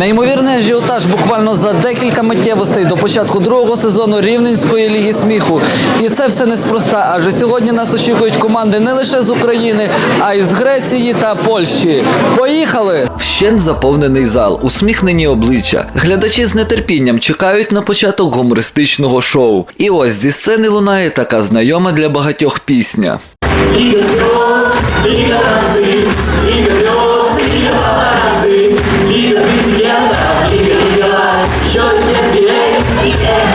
Неймовірний ажіотаж буквально за декілька миттєвостей до початку другого сезону Рівненської ліги сміху. І це все неспроста, адже сьогодні нас очікують команди не лише з України, а й з Греції та Польщі. Поїхали! Вщент заповнений зал, усміхнені обличчя. Глядачі з нетерпінням чекають на початок гумористичного шоу. І ось зі сцени лунає така знайома для багатьох пісня. Лига слез, Лига happiness.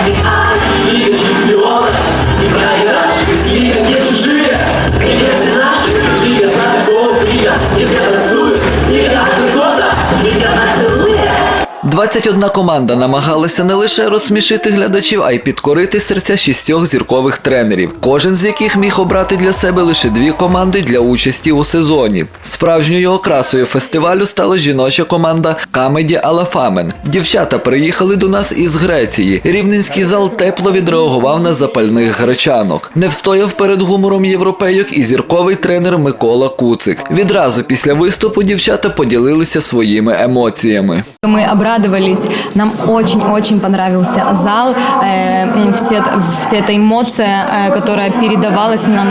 21 команда намагалася не лише розсмішити глядачів, а й підкорити серця шістьох зіркових тренерів, кожен з яких міг обрати для себе лише дві команди для участі у сезоні. Справжньою окрасою фестивалю стала жіноча команда Камеді Алафамен. Дівчата приїхали до нас із Греції. Рівненський зал тепло відреагував на запальних гречанок. Не встояв перед гумором європейок і зірковий тренер Микола Куцик. Відразу після виступу дівчата поділилися своїми емоціями. Ми Мы обрадовались, нам очень-очень понравился зал, э, м, все, вся эта эмоция, э, которая передавалась нам,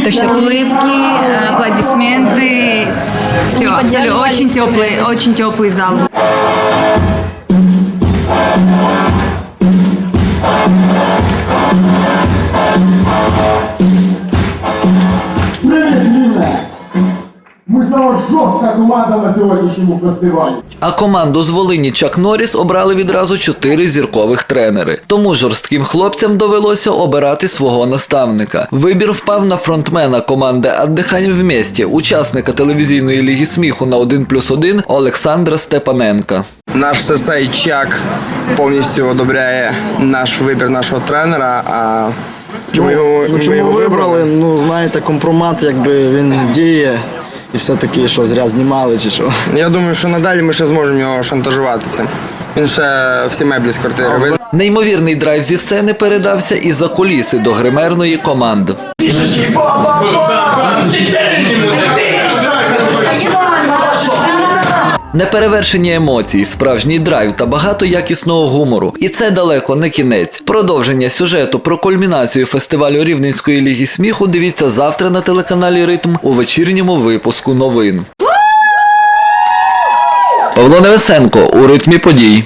это все улыбки, э, аплодисменты. Все, Они абсолютно поддерживали очень всё теплый, очень теплый зал. Ми сама жорстка команда на сьогоднішньому фестивалі. А команду з Волині Чак Норріс обрали відразу чотири зіркових тренери. Тому жорстким хлопцям довелося обирати свого наставника. Вибір впав на фронтмена команди «Отдихань в місті, учасника телевізійної ліги сміху на 1 плюс 1 Олександра Степаненка. Наш сесей Чак повністю одобряє наш вибір нашого тренера. А чому його, Ну ми чому його вибрали? Ну знаєте, компромат, якби він діє, і все-таки що зря знімали чи що. Я думаю, що надалі ми ще зможемо його шантажувати цим. Він ще всі меблі з квартири вин- Неймовірний драйв зі сцени передався і за куліси до гримерної команди. Неперевершені емоції, справжній драйв та багато якісного гумору. І це далеко не кінець. Продовження сюжету про кульмінацію фестивалю Рівненської ліги сміху дивіться завтра на телеканалі Ритм у вечірньому випуску новин. Павло Невесенко у ритмі подій.